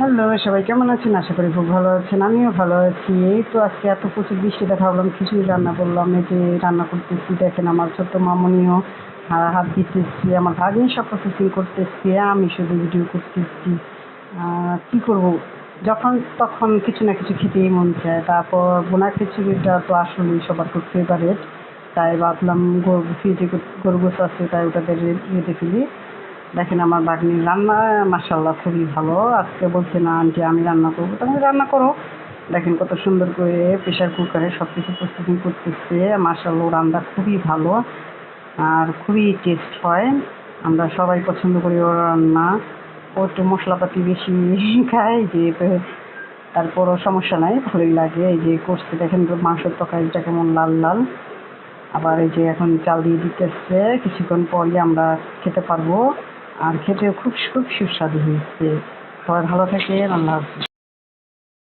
Hello, সবাই কেমন আছেন? আশা করি খুব ভালো আছেন, আমিও ভালো আছি। এই তো আজকে এত প্রচুর বৃষ্টি দেখা ভাবলাম খিচুড়ি রান্না করলাম, এই যে রান্না করতেছি, দেখেন আমার ছোট্ট মামনিও হাত দিতেছি, আমার ভাগ্নি সব প্রসেসিং করতেছি, আমি শুধু ভিডিও করতেছি। কি করব? যখন তখন কিছু না কিছু খেতেই মন চায়। তারপর বোনা খিচুড়িটা তো আসলেই সবার খুব ফেভারেট তাই ভাবলাম গরু ফ্রিজে গরু আছে, তাই ওটাতে রে- রেঁধে ফেলি। দেখেন আমার বাগনির রান্না মাসাল্লাহ খুবই ভালো। আজকে বলছে, না, আন্টি, আমি রান্না করব। তাহলে রান্না করো। দেখেন কত সুন্দর করে প্রেশার কুকারে সব কিছু প্রস্তুতি করতেছে। মাসাল্লাহ রান্না খুবই ভালো আর খুবই টেস্ট হয়। আমরা সবাই পছন্দ করি ওর রান্না। ও একটু মশলাপাতি বেশি খায় যে তারপরও সমস্যা নাই, ভালোই লাগে। এই যে করছে, দেখেন তো মাংসের তরকারিটা কেমন লাল লাল। আবার এই যে এখন চাল দিয়ে দিতেছে, কিছুক্ষণ পরই আমরা খেতে পারব। আর খেতেও খুব খুব সুস্বাদু হয়েছে। সবাই ভালো থাকে আল্লাহ হাফিজ।